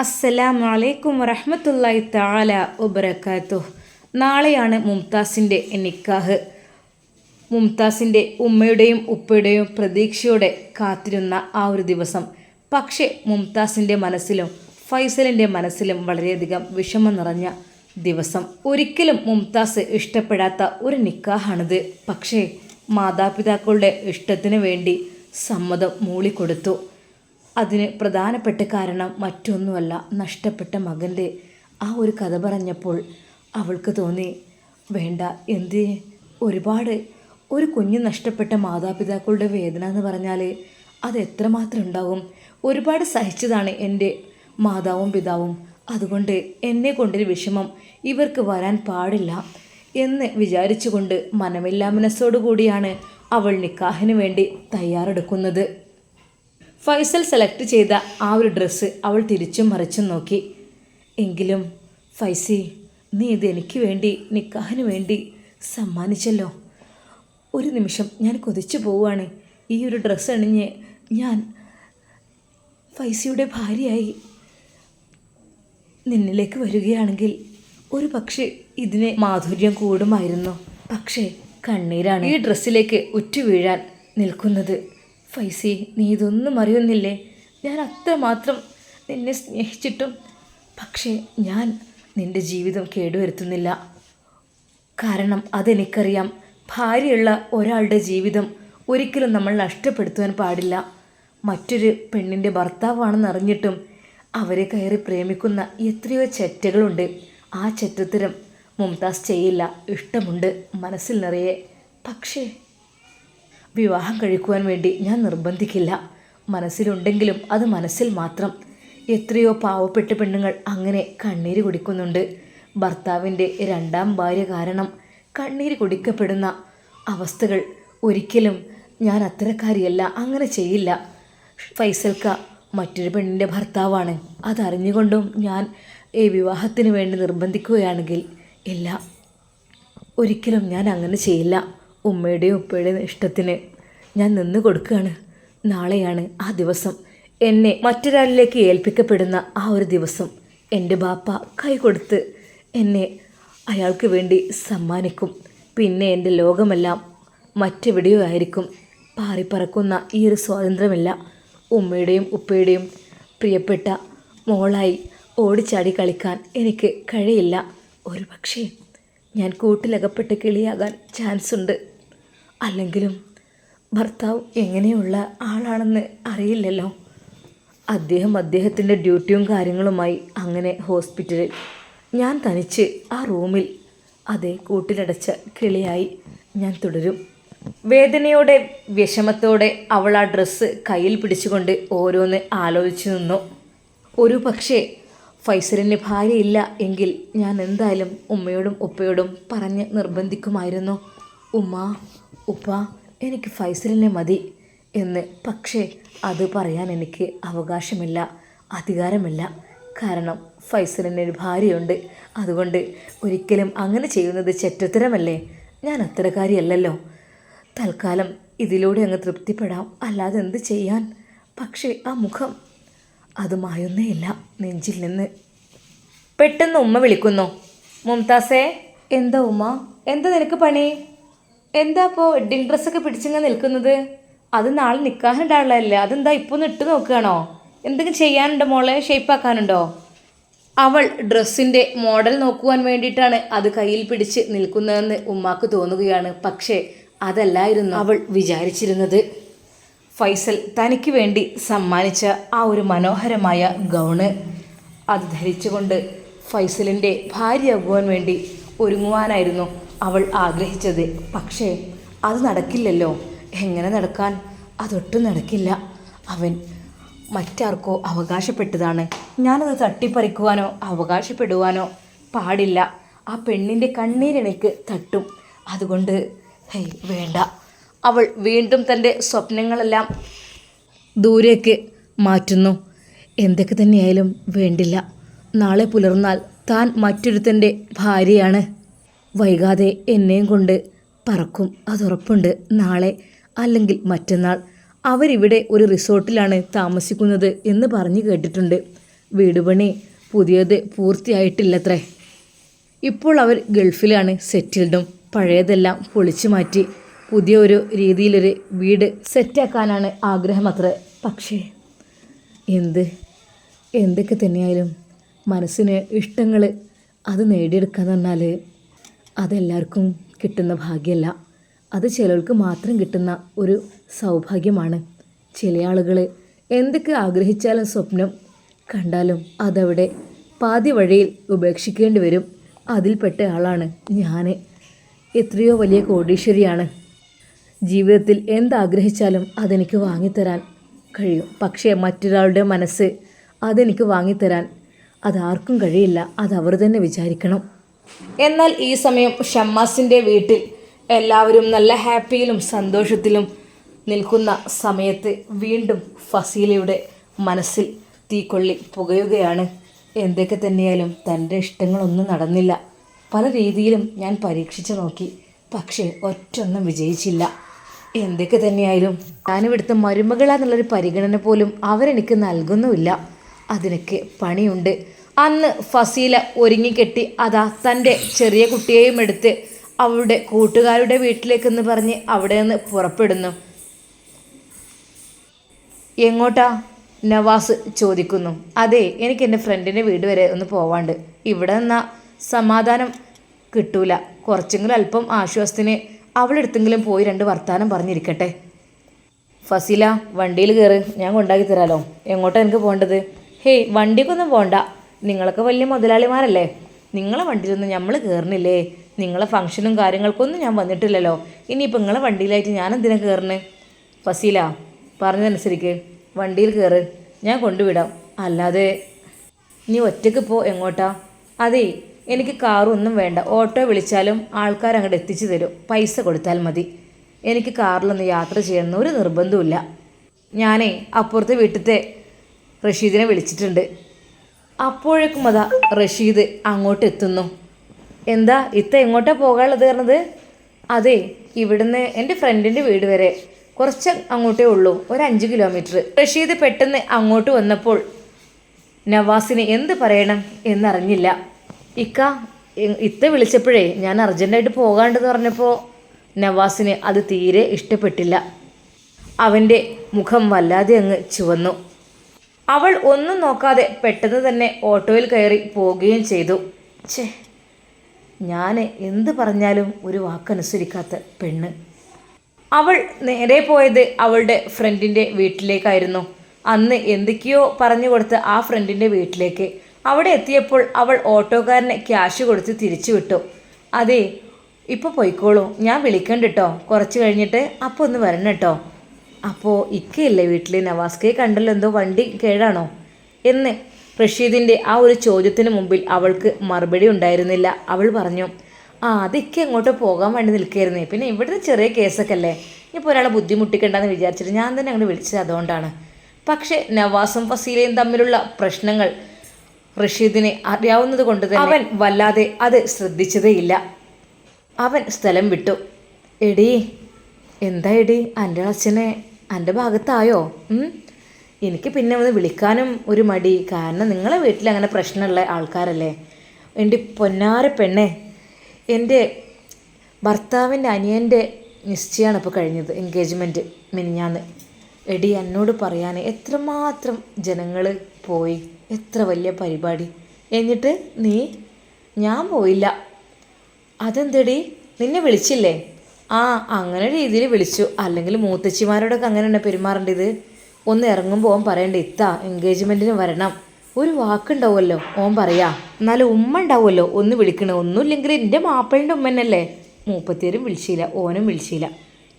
അസ്സലാമു അലൈക്കും വറഹ്മത്തുള്ളാഹി തആല വബറകാതുഹു. നാളെയാണ് മുംതാസിന്റെ നിക്കാഹ്. മുംതാസിന്റെ ഉമ്മയുടെയും ഉപ്പയുടെയും പ്രതീക്ഷയോടെ കാത്തിരുന്ന ആ ഒരു ദിവസം. പക്ഷേ മുംതാസിന്റെ മനസ്സിലും ഫൈസലിന്റെ മനസ്സിലും വളരെയധികം വിഷമം നിറഞ്ഞ ദിവസം. ഒരിക്കലും മുംതാസ് ഇഷ്ടപ്പെടാത്ത ഒരു നിക്കാഹാണിത്. പക്ഷേ മാതാപിതാക്കളുടെ ഇഷ്ടത്തിന് വേണ്ടി സമ്മതം മൂളിക്കൊടുത്തു. അതിന് പ്രധാനപ്പെട്ട കാരണം മറ്റൊന്നുമല്ല നഷ്ടപ്പെട്ട മകന്റെ ആ ഒരു കഥ പറഞ്ഞപ്പോൾ അവൾക്ക് തോന്നി വേണ്ട എന്ത്? ഒരുപാട്. ഒരു കുഞ്ഞ് നഷ്ടപ്പെട്ട മാതാപിതാക്കളുടെ വേദന എന്ന് പറഞ്ഞാൽ അത് എത്രമാത്രം ഉണ്ടാവും? ഒരുപാട് സഹിച്ചതാണ് എന്റെ മാതാവും പിതാവും. അതുകൊണ്ട് എന്നെ കൊണ്ടൊരു വിഷമം ഇവർക്ക് വരാൻ പാടില്ല എന്ന് വിചാരിച്ചുകൊണ്ട് മനമില്ലാ മനസ്സോടുകൂടിയാണ് അവൾ നിക്കാഹിന് വേണ്ടി തയ്യാറെടുക്കുന്നത്. ഫൈസൽ സെലക്ട് ചെയ്ത ആ ഒരു ഡ്രസ്സ് അവൾ തിരിച്ചും മറിച്ചും നോക്കി. എങ്കിലും ഫൈസി നീ ഇത് എനിക്ക് വേണ്ടി നിക്കാഹിന് വേണ്ടി സമ്മാനിച്ചല്ലോ. ഒരു നിമിഷം ഞാൻ കൊതിച്ചു പോവുകയാണ്. ഈ ഒരു ഡ്രസ്സ് അണിഞ്ഞ് ഞാൻ ഫൈസിയുടെ ഭാര്യയായി നിന്നിലേക്ക് വരികയാണെങ്കിൽ ഒരു പക്ഷേ ഇതിന് മാധുര്യം കൂടുമായിരുന്നു. പക്ഷേ കണ്ണീരാണ് ഈ ഡ്രസ്സിലേക്ക് ഉറ്റുവീഴാൻ നിൽക്കുന്നത്. ഫൈസി നീ ഇതൊന്നും അറിയുന്നില്ലേ? ഞാൻ അത്രമാത്രം നിന്നെ സ്നേഹിച്ചിട്ടും പക്ഷേ ഞാൻ നിന്റെ ജീവിതം കേടുവരുത്തുന്നില്ല. കാരണം അതെനിക്കറിയാം ഭാര്യയുള്ള ഒരാളുടെ ജീവിതം ഒരിക്കലും നമ്മൾ നഷ്ടപ്പെടുത്തുവാൻ പാടില്ല. മറ്റൊരു പെണ്ണിന്റെ ഭർത്താവാണെന്ന് അറിഞ്ഞിട്ടും അവരെ കയറി പ്രേമിക്കുന്ന എത്രയോ ചെറ്റകളുണ്ട്. ആ ചെറ്റത്തരം മുംതാസ് ചെയ്യില്ല. ഇഷ്ടമുണ്ട് മനസ്സിൽ നിറയെ. പക്ഷേ വിവാഹം കഴിക്കുവാൻ വേണ്ടി ഞാൻ നിർബന്ധിക്കില്ല. മനസ്സിലുണ്ടെങ്കിലും അത് മനസ്സിൽ മാത്രം. എത്രയോ പാവപ്പെട്ട പെണ്ണുങ്ങൾ അങ്ങനെ കണ്ണീര് കുടിക്കുന്നുണ്ട്. ഭർത്താവിന്റെ രണ്ടാം ഭാര്യ കാരണം കണ്ണീര് കുടിക്കപ്പെടുന്ന അവസ്ഥകൾ ഒരിക്കലും ഞാൻ അത്തരക്കാരിയല്ല അങ്ങനെ ചെയ്യില്ല. ഫൈസൽക്ക മറ്റൊരു പെണ്ണിന്റെ ഭർത്താവാണ്. അതറിഞ്ഞുകൊണ്ടും ഞാൻ ഈ വിവാഹത്തിന് വേണ്ടി നിർബന്ധിക്കുകയാണെങ്കിൽ ഇല്ല. ഒരിക്കലും ഞാൻ അങ്ങനെ ചെയ്യില്ല. ഉമ്മയുടെയും ഉപ്പയുടെയും ഇഷ്ടത്തിന് ഞാൻ നിന്ന് കൊടുക്കുകയാണ്. നാളെയാണ് ആ ദിവസം. എന്നെ മറ്റൊരാളിലേക്ക് ഏൽപ്പിക്കപ്പെടുന്ന ആ ഒരു ദിവസം എന്റെ ബാപ്പ കൈ കൊടുത്ത് എന്നെ അയാൾക്ക് വേണ്ടി സമ്മാനിക്കും. പിന്നെ എന്റെ ലോകമെല്ലാം മറ്റെവിടെയോ ആയിരിക്കും. പാറിപ്പറക്കുന്ന ഈ ഒരു സ്വാതന്ത്ര്യമല്ല ഉമ്മയുടെയും ഉപ്പയുടെയും പ്രിയപ്പെട്ട മോളായി ഓടിച്ചാടി കളിക്കാൻ എനിക്ക് കഴിയില്ല. ഒരു പക്ഷേ ഞാൻ കൂട്ടിലകപ്പെട്ട കിളിയാകാൻ ചാൻസ് ഉണ്ട് അല്ലെങ്കിലും ഭർത്താവ് എങ്ങനെയുള്ള ആളാണെന്ന് അറിയില്ലല്ലോ. അദ്ദേഹം അദ്ദേഹത്തിന്റെ ഡ്യൂട്ടിയും കാര്യങ്ങളുമായി അങ്ങനെ ഹോസ്പിറ്റലിൽ. ഞാൻ തനിച്ച് ആ റൂമിൽ അതേ കൂട്ടിലടച്ച കിളിയായി ഞാൻ തുടരും. വേദനയോടെ വിഷമത്തോടെ അവൾ ആ ഡ്രസ്സ് കയ്യിൽ പിടിച്ചുകൊണ്ട് ഓരോന്ന് ആലോചിച്ചു നിന്നു. ഒരു പക്ഷേ ഫൈസലിന് ഭാര്യയില്ല എങ്കിൽ ഞാൻ എന്തായാലും ഉമ്മയോടും ഉപ്പയോടും പറഞ്ഞ് നിർബന്ധിക്കുമായിരുന്നു. ഉമ്മ ഉപ്പ എനിക്ക് ഫൈസലിനെ മതി എന്ന്. പക്ഷേ അത് പറയാൻ എനിക്ക് അവകാശമില്ല അധികാരമില്ല. കാരണം ഫൈസലിന് ഒരു ഭാര്യയുണ്ട്. അതുകൊണ്ട് ഒരിക്കലും അങ്ങനെ ചെയ്യുന്നത് ചെറ്റത്തരമല്ലേ? ഞാൻ അത്തരക്കാരിയല്ലല്ലോ. തൽക്കാലം ഇതിലൂടെ അങ്ങ് തൃപ്തിപ്പെടാം. അല്ലാതെ എന്ത് ചെയ്യാൻ? പക്ഷേ ആ മുഖം അത് മായുന്നേയില്ല നെഞ്ചിൽ നിന്ന്. പെട്ടെന്ന് ഉമ്മ വിളിക്കുന്നു. മുംതാസേ എന്താ ഉമ്മ? എന്താ നിനക്ക് പണി? എന്താ അപ്പോൾ വെഡ്ഡിങ് ഡ്രസ്സൊക്കെ പിടിച്ചിങ്ങനെ നിൽക്കുന്നത്? അത് നാളെ നിൽക്കാനുണ്ടാവുള്ളതല്ലേ അതെന്താ ഇപ്പോൾ ഒന്ന് ഇട്ട് നോക്കുകയാണോ? എന്തെങ്കിലും ചെയ്യാനുണ്ടോ മോളെ? ഷേപ്പാക്കാനുണ്ടോ അവൾ ഡ്രസ്സിന്റെ മോഡൽ നോക്കുവാൻ വേണ്ടിയിട്ടാണ് അത് കയ്യിൽ പിടിച്ച് നിൽക്കുന്നതെന്ന് ഉമ്മാക്ക് തോന്നുകയാണ്. പക്ഷേ അതല്ലായിരുന്നു അവൾ വിചാരിച്ചിരുന്നത്. ഫൈസൽ തനിക്ക് വേണ്ടി സമ്മാനിച്ച ആ ഒരു മനോഹരമായ ഗൗണ്. അത് ധരിച്ചുകൊണ്ട് ഫൈസലിന്റെ ഭാര്യയാകുവാൻ വേണ്ടി ഒരുങ്ങുവാനായിരുന്നു. അവൾ ആഗ്രഹിച്ചത്. പക്ഷേ അത് നടക്കില്ലല്ലോ. എങ്ങനെ നടക്കാൻ? അതൊട്ടും നടക്കില്ല. അവൻ മറ്റാർക്കോ അവകാശപ്പെട്ടതാണ്. ഞാനത് തട്ടിപ്പറിക്കുവാനോ അവകാശപ്പെടുവാനോ പാടില്ല. ആ പെണ്ണിന്റെ കണ്ണീരണിക്ക് തട്ടും. അതുകൊണ്ട് ഹേയ് വേണ്ട. അവൾ വീണ്ടും തന്റെ സ്വപ്നങ്ങളെല്ലാം ദൂരേക്ക് മാറ്റുന്നു. എന്തൊക്കെ തന്നെയായാലും വേണ്ടില്ല. നാളെ പുലർന്നാൽ താൻ മറ്റൊരുത്തന്റെ ഭാര്യയാണ്. വൈകാതെ എന്നെയും കൊണ്ട് പറക്കും. അതുറപ്പുണ്ട്. നാളെ അല്ലെങ്കിൽ മറ്റന്നാൾ. അവരിവിടെ ഒരു റിസോർട്ടിലാണ് താമസിക്കുന്നത് എന്ന് പറഞ്ഞു കേട്ടിട്ടുണ്ട്. വീട് പണി പുതിയത് പൂർത്തിയായിട്ടില്ലത്രേ. ഇപ്പോൾ അവർ ഗൾഫിലാണ് സെറ്റിൽഡും പഴയതെല്ലാം പൊളിച്ചു മാറ്റി. പുതിയ ഒരു രീതിയിലൊരു വീട് സെറ്റാക്കാനാണ് ആഗ്രഹം അത്രേ പക്ഷേ എന്ത്? എന്തൊക്കെ തന്നെയായാലും മനസ്സിന് ഇഷ്ടങ്ങൾ അത് നേടിയെടുക്കാന്ന് പറഞ്ഞാൽ അതെല്ലാവർക്കും കിട്ടുന്ന ഭാഗ്യമല്ല അത് ചിലർക്ക് മാത്രം കിട്ടുന്ന ഒരു സൗഭാഗ്യമാണ്. ചില ആളുകൾ എന്തൊക്കെ ആഗ്രഹിച്ചാലും സ്വപ്നം കണ്ടാലും അതവിടെ പാതി വഴിയിൽ ഉപേക്ഷിക്കേണ്ടി വരും. അതിൽപ്പെട്ട ആളാണ് ഞാൻ എത്രയോ വലിയ കോടീശ്വരിയാണ്. ജീവിതത്തിൽ എന്താഗ്രഹിച്ചാലും അതെനിക്ക് വാങ്ങിത്തരാൻ കഴിയും. പക്ഷേ മറ്റൊരാളുടെ മനസ്സ് അതെനിക്ക് വാങ്ങിത്തരാൻ അതാർക്കും കഴിയില്ല. അതവർ തന്നെ വിചാരിക്കണം. എന്നാൽ ഈ സമയം ഷമ്മാസിന്റെ വീട്ടിൽ എല്ലാവരും നല്ല ഹാപ്പിയിലും സന്തോഷത്തിലും നിൽക്കുന്ന സമയത്ത് വീണ്ടും ഫസീലയുടെ മനസ്സിൽ തീക്കൊള്ളി പുകയുകയാണ്. എന്തൊക്കെ തന്നെയാലും തന്റെ ഇഷ്ടങ്ങളൊന്നും നടന്നില്ല. പല രീതിയിലും ഞാൻ പരീക്ഷിച്ചു നോക്കി. പക്ഷേ ഒറ്റൊന്നും വിജയിച്ചില്ല. എന്തൊക്കെ തന്നെയായാലും ഞാനിവിടുത്തെ മരുമകളാന്നുള്ളൊരു പരിഗണന പോലും അവരെനിക്ക് നൽകുന്നുമില്ല. അതിനൊക്കെ പണിയുണ്ട്. അന്ന് ഫസീല ഒരുങ്ങിക്കെട്ടി അതാ തന്റെ ചെറിയ കുട്ടിയെയും എടുത്ത് അവളുടെ കൂട്ടുകാരുടെ വീട്ടിലേക്കെന്ന് പറഞ്ഞ് അവിടെ നിന്ന് പുറപ്പെടുന്നു. എങ്ങോട്ടാ? നവാസ് ചോദിക്കുന്നു. അതെ എനിക്ക് എന്റെ ഫ്രണ്ടിന്റെ വീട് വരെ ഒന്ന് പോവാണ്ട്. ഇവിടെ നിന്നാ സമാധാനം കിട്ടൂല. കുറച്ചെങ്കിലും അല്പം ആശ്വാസത്തിന് അവളെടുത്തെങ്കിലും പോയി രണ്ട് വർത്താനം പറഞ്ഞിരിക്കട്ടെ. ഫസീല വണ്ടിയിൽ കയറ് ഞാൻ കൊണ്ടാക്കി തരാലോ എങ്ങോട്ടാണ് എനിക്ക് പോകേണ്ടത്? ഹേയ് വണ്ടിക്കൊന്നും പോണ്ട. നിങ്ങളൊക്കെ വലിയ മുതലാളിമാരല്ലേ? നിങ്ങളെ വണ്ടിയിലൊന്നും നമ്മൾ കയറണില്ലേ നിങ്ങളെ ഫംഗ്ഷനും കാര്യങ്ങൾക്കൊന്നും ഞാൻ വന്നിട്ടില്ലല്ലോ. ഇനിയിപ്പോൾ നിങ്ങളെ വണ്ടിയിലായിട്ട് ഞാൻ എന്തിനാ കയറണ് ഫസീല പറഞ്ഞതനുസരിക്ക്. വണ്ടിയിൽ കയറ് ഞാൻ കൊണ്ടുവിടാം. അല്ലാതെ നീ ഒറ്റയ്ക്ക് പോ എങ്ങോട്ടാ? അതെ എനിക്ക് കാറൊന്നും വേണ്ട. ഓട്ടോ വിളിച്ചാലും ആൾക്കാർ അങ്ങോട്ട് എത്തിച്ചു തരും. പൈസ കൊടുത്താൽ മതി. എനിക്ക് കാറിലൊന്നും യാത്ര ചെയ്യണമെന്ന് ഒരു നിർബന്ധമില്ല ഞാനേ അപ്പുറത്തെ വീട്ടിലത്തെ റഷീദിനെ വിളിച്ചിട്ടുണ്ട്. അപ്പോഴേക്കും അതാ റഷീദ് അങ്ങോട്ട് എത്തുന്നു. എന്താ ഇത്ത എങ്ങോട്ടാ പോകാനുള്ളത് പറഞ്ഞത്? അതെ ഇവിടുന്ന് എന്റെ ഫ്രണ്ടിന്റെ വീട് വരെ. കുറച്ച് അങ്ങോട്ടേ ഉള്ളൂ ഒരു അഞ്ച് കിലോമീറ്റർ റഷീദ് പെട്ടെന്ന് അങ്ങോട്ട് വന്നപ്പോൾ നവാസിന് എന്ത് പറയണം എന്നറിഞ്ഞില്ല. ഇക്ക ഇത്ത വിളിച്ചപ്പോഴേ ഞാൻ അർജന്റായിട്ട് പോകാണ്ടെന്ന് പറഞ്ഞപ്പോൾ നവാസിന് അത് തീരെ ഇഷ്ടപ്പെട്ടില്ല. അവന്റെ മുഖം വല്ലാതെ അങ്ങ് ചുവന്നു. അവൾ ഒന്നും നോക്കാതെ പെട്ടെന്ന് തന്നെ ഓട്ടോയിൽ കയറി പോവുകയും ചെയ്തു. ഛേ ഞാൻ എന്ത് പറഞ്ഞാലും ഒരു വാക്കനുസരിക്കാത്ത പെണ്ണ്. അവൾ നേരെ പോയത് അവളുടെ ഫ്രണ്ടിന്റെ വീട്ടിലേക്കായിരുന്നു. അന്ന് എന്തൊക്കെയോ പറഞ്ഞു കൊടുത്ത് ആ ഫ്രണ്ടിന്റെ വീട്ടിലേക്ക്. അവിടെ എത്തിയപ്പോൾ അവൾ ഓട്ടോക്കാരനെ ക്യാഷ് കൊടുത്ത് തിരിച്ചു വിട്ടു. അതെ ഇപ്പോൾ പോയിക്കോളൂ. ഞാൻ വിളിക്കണ്ട കേട്ടോ കുറച്ച് കഴിഞ്ഞിട്ട് അപ്പോൾ ഒന്ന് വരണം കേട്ടോ അപ്പോൾ ഇക്കയില്ലേ വീട്ടിൽ നവാസ്കയെ കണ്ടല്ലോ? എന്തോ വണ്ടി കേടാണോ? എന്ന് റഷീദിന്റെ ആ ഒരു ചോദ്യത്തിന് മുമ്പിൽ അവൾക്ക് മറുപടി ഉണ്ടായിരുന്നില്ല. അവൾ പറഞ്ഞു ആ അതൊക്കെ അങ്ങോട്ട് പോകാൻ വേണ്ടി നിൽക്കായിരുന്നേ. പിന്നെ ഇവിടുത്തെ ചെറിയ കേസൊക്കെ അല്ലേ ഇപ്പോൾ ഒരാളെ ബുദ്ധിമുട്ടിക്കണ്ടെന്ന് വിചാരിച്ചിട്ട് ഞാൻ തന്നെ അങ്ങോട്ട് വിളിച്ചത് അതുകൊണ്ടാണ്. പക്ഷേ നവാസും ഫസീലയും തമ്മിലുള്ള പ്രശ്നങ്ങൾ റഷീദിനെ അറിയാവുന്നത് കൊണ്ട് തന്നെ അവൻ വല്ലാതെ അത് ശ്രദ്ധിച്ചതേയില്ല. അവൻ സ്ഥലം വിട്ടു. എടീ എന്താ എടീ? എന്റെ അച്ഛനെ എന്റെ ഭാഗത്തായോ? എനിക്ക് പിന്നെ ഒന്ന് വിളിക്കാനും ഒരു മടി. കാരണം നിങ്ങളെ വീട്ടിൽ അങ്ങനെ പ്രശ്നമുള്ള ആൾക്കാരല്ലേ? എന്റെ പൊന്നാര പെണ്ണെ എന്റെ ഭർത്താവിന്റെ അനിയന്റെ നിശ്ചയമാണ് ഇപ്പോൾ കഴിഞ്ഞത് എൻഗേജ്മെന്റ് മിനിഞ്ഞാന്ന്. എടി എന്നോട് പറയാൻ എത്രമാത്രം ജനങ്ങൾ പോയി? എത്ര വലിയ പരിപാടി. എന്നിട്ട് നീ? ഞാൻ പോയില്ല. അതെന്തടി? നിന്നെ വിളിച്ചില്ലേ? ആ അങ്ങനെ രീതിയിൽ വിളിച്ചു. അല്ലെങ്കിൽ മൂത്തച്ചിമാരോടൊക്കെ അങ്ങനെയാണ് പെരുമാറേണ്ടത്? ഒന്ന് ഇറങ്ങുമ്പോൾ ഓൻ പറയണ്ട ഇത്ത എൻഗേജ്മെന്റിന് വരണം. ഒരു വാക്കുണ്ടാവുമല്ലോ ഓൻ പറയാ. എന്നാലും ഉമ്മ ഉണ്ടാവുമല്ലോ ഒന്ന് വിളിക്കണ. ഒന്നുമില്ലെങ്കിൽ എന്റെ മാപ്പിളിന്റെ ഉമ്മന്നല്ലേ? മൂപ്പത്തിയരും വിളിച്ചില്ല ഓനും വിളിച്ചില്ല.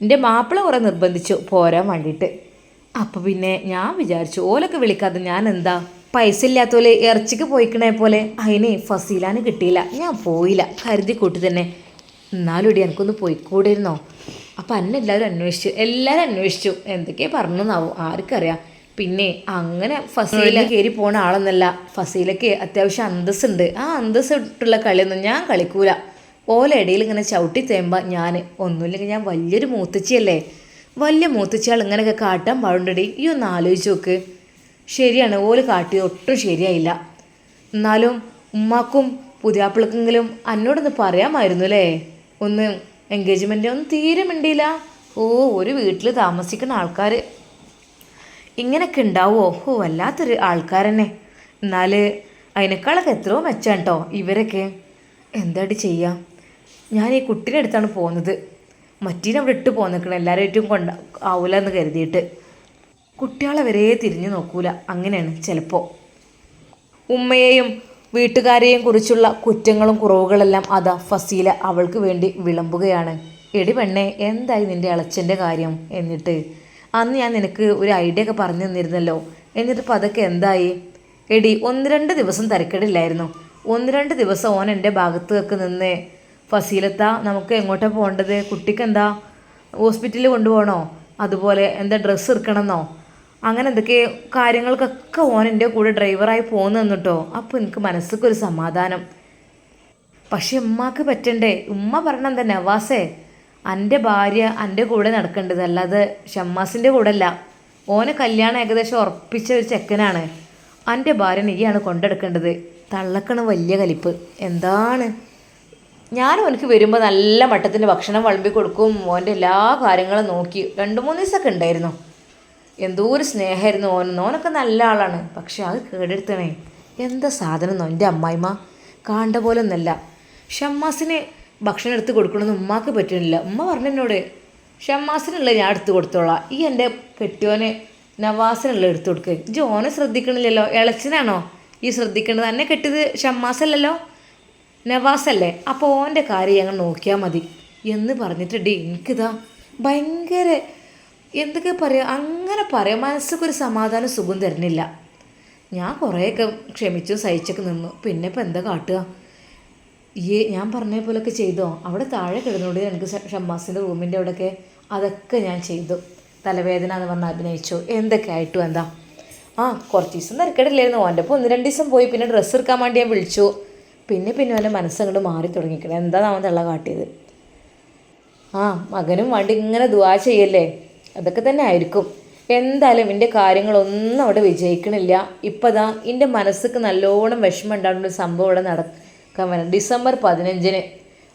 എന്റെ മാപ്പിള കുറേ നിർബന്ധിച്ചു പോരാൻ വേണ്ടിയിട്ട്. അപ്പോൾ പിന്നെ ഞാൻ വിചാരിച്ചു ഓലൊക്കെ വിളിക്കാതെ ഞാൻ എന്താ? പൈസ ഇല്ലാത്തോലെ ഇറച്ചിക്ക് പോയിക്കണേ പോലെ. അതിന് ഫസീലാന് കിട്ടിയില്ല ഞാൻ പോയില്ല. കരുതി കൂട്ടി തന്നെ. എന്നാലും ഇടി എനിക്കൊന്ന് പോയിക്കൂടിയിരുന്നോ അപ്പം അന്നെ എല്ലാവരും അന്വേഷിച്ചു. എല്ലാവരും അന്വേഷിച്ചു. എന്തൊക്കെയാ പറഞ്ഞെന്നാവും? ആർക്കറിയാം. പിന്നെ അങ്ങനെ ഫസീല കയറി പോണ ആളൊന്നല്ല. ഫസീലക്ക് അത്യാവശ്യം അന്തസ്സുണ്ട്. ആ അന്തസ് ഇട്ടുള്ള കളിയൊന്നും ഞാൻ കളിക്കൂല. ഓല ഇടയിൽ ഇങ്ങനെ ചവിട്ടി തേമ്പ ഞാൻ ഒന്നുമില്ലെങ്കിൽ ഞാൻ വലിയൊരു മൂത്തച്ചിയല്ലേ? വലിയ മൂത്തച്ചിയാൾ ഇങ്ങനെയൊക്കെ കാട്ടാൻ പാടുണ്ടടി. ഈ ഒന്ന് ആലോചിച്ച് നോക്ക്. ശരിയാണ് ഓൽ കാട്ടിയത് ഒട്ടും ശരിയായില്ല. എന്നാലും ഉമ്മാക്കും പുതിയാപ്പിളക്കെങ്കിലും എന്നോടൊന്ന് പറയാമായിരുന്നു അല്ലേ? ഒന്ന് എൻഗേജ്മെന്റ് ഒന്നും തീരെ മിണ്ടിയില്ല. ഓ ഒരു വീട്ടിൽ താമസിക്കുന്ന ആൾക്കാർ ഇങ്ങനെയൊക്കെ ഉണ്ടാവുമോ ഓ വല്ലാത്തൊരു ആൾക്കാർ തന്നെ എന്നാൽ അതിനേക്കാളൊക്കെ എത്രയോ മെച്ചാണ് കേട്ടോ ഇവരൊക്കെ. എന്തായിട്ട് ചെയ്യാം? ഞാൻ ഈ കുട്ടീനെ അടുത്താണ് പോകുന്നത്. മറ്റീനെ അവിടെ ഇട്ട് പോന്നിക്കണം. എല്ലാവരായിട്ടും കൊണ്ട ആവൂല എന്ന് കരുതിയിട്ട്. കുട്ടികളെ വരെ തിരിഞ്ഞു നോക്കൂല. അങ്ങനെയാണ് ചിലപ്പോൾ ഉമ്മയെയും വീട്ടുകാരെയും കുറിച്ചുള്ള കുറ്റങ്ങളും കുറവുകളെല്ലാം അതാ ഫസീല അവൾക്ക് വേണ്ടി വിളമ്പുകയാണ്. എടി പെണ്ണെ എന്തായി നിന്റെ അളച്ചന്റെ കാര്യം? എന്നിട്ട് അന്ന് ഞാൻ നിനക്ക് ഒരു ഐഡിയ ഒക്കെ പറഞ്ഞു തന്നിരുന്നല്ലോ. എന്നിട്ട് ഇപ്പം അതൊക്കെ എന്തായി? എടി ഒന്ന് രണ്ട് ദിവസം തിരക്കിടില്ലായിരുന്നു. ഒന്ന് രണ്ട് ദിവസം ഓൻ എന്റെ ഭാഗത്തൊക്കെ നിന്ന് ഫസീലത്ത നമുക്ക് എങ്ങോട്ടാണ് പോകേണ്ടത്? കുട്ടിക്ക് എന്താ ഹോസ്പിറ്റലിൽ കൊണ്ടുപോകണോ? അതുപോലെ എന്താ ഡ്രസ്സ് എടുക്കണമെന്നോ? അങ്ങനെ എന്തൊക്കെ കാര്യങ്ങൾക്കൊക്കെ ഓൻ എന്റെ കൂടെ ഡ്രൈവറായി പോകുന്നു കേട്ടോ അപ്പോൾ എനിക്ക് മനസ്സിക്കൊരു സമാധാനം. പക്ഷെ ഉമ്മാക്ക് പറ്റണ്ടേ? ഉമ്മ പറഞ്ഞ എന്താ നവാസേ? എന്റെ ഭാര്യ എന്റെ കൂടെ നടക്കേണ്ടത് അല്ലാതെ ഷമ്മാസിന്റെ കൂടെ അല്ല ഓന് കല്യാണം ഏകദേശം ഉറപ്പിച്ച ഒരു ചെക്കനാണ്. എന്റെ ഭാര്യ നീയാണ് കൊണ്ടെടുക്കേണ്ടത്. തള്ളക്കണ് വലിയ കലിപ്പ്. എന്താണ്? ഞാൻ ഓനക്ക് വരുമ്പോൾ നല്ല മട്ടത്തിന്റെ ഭക്ഷണം വിളമ്പി കൊടുക്കും. ഓന്റെ എല്ലാ കാര്യങ്ങളും നോക്കി. രണ്ട് മൂന്ന് ദിവസമൊക്കെ ഉണ്ടായിരുന്നു. എന്തോ ഒരു സ്നേഹമായിരുന്നു ഓൻ. ഓനൊക്കെ നല്ല ആളാണ്. പക്ഷെ അത് കേടെടുത്തണേ എന്താ സാധനം എന്നോ എന്റെ അമ്മായിമ്മ. കാണ്ട പോലെ ഒന്നല്ല ഷമ്മാസിന് ഭക്ഷണം എടുത്ത് കൊടുക്കണമെന്ന് ഉമ്മാക്ക് പറ്റുന്നില്ല. ഉമ്മ പറഞ്ഞു എന്നോട് ഷമ്മാസിനുള്ള ഞാൻ എടുത്ത് കൊടുത്തോളാം. ഈ എന്റെ കെട്ടിയോനെ നവാസിനുള്ള എടുത്തു കൊടുക്കുക ജോനെ ശ്രദ്ധിക്കണില്ലല്ലോ? ഇളച്ചിനാണോ? ഈ ശ്രദ്ധിക്കേണ്ടത് എന്നെ കെട്ടിയത് ഷമ്മാസല്ലല്ലോ? നവാസല്ലേ? അപ്പോൾ ഓന്റെ കാര്യം ഞങ്ങൾ നോക്കിയാൽ മതി. എന്ന് പറഞ്ഞിട്ട് എനിക്കിതാ ഭയങ്കര എന്തൊക്കെ പറയുക അങ്ങനെ പറയാം മനസ്സൊക്കെ സമാധാനം സുഖം തരുന്നില്ല. ഞാൻ കുറേയൊക്കെ ക്ഷമിച്ചും സഹിച്ചൊക്കെ നിന്നു. പിന്നെ ഇപ്പം എന്താ കാട്ടുക? ഈ ഞാൻ പറഞ്ഞ പോലൊക്കെ ചെയ്തോ? അവിടെ താഴെ കിടന്നുകൊണ്ട് എനിക്ക് ഷമ്മാസിന്റെ റൂമിന്റെ അവിടെയൊക്കെ അതൊക്കെ ഞാൻ ചെയ്തു. തലവേദന എന്ന് പറഞ്ഞ് അഭിനയിച്ചു. എന്തൊക്കെ ആയിട്ടു എന്താ? ആ കുറച്ച് ദിവസം തിരക്കടില്ലായിരുന്നു ഓന്റെ അപ്പോൾ ഒന്ന് രണ്ട് ദിവസം പോയി. പിന്നെ ഡ്രസ്സ് എടുക്കാൻ വേണ്ടി ഞാൻ വിളിച്ചു. പിന്നെ പിന്നെ അവന്റെ മനസ്സങ്ങോട്ട് മാറി തുടങ്ങിക്കണം. എന്താ അവൻ തള്ള കാട്ടിയത്? ആ മകനും വേണ്ടി ഇങ്ങനെ ദുവാ ചെയ്യല്ലേ? അതൊക്കെ തന്നെ ആയിരിക്കും. എന്തായാലും എന്റെ കാര്യങ്ങളൊന്നും അവിടെ വിജയിക്കണില്ല. ഇപ്പം ദാ എന്റെ മനസ്സിക്ക് നല്ലോണം വിഷമം ഉണ്ടാകുന്ന ഒരു സംഭവം ഇവിടെ നടക്കാൻ വരണം. ഡിസംബർ പതിനഞ്ചിന്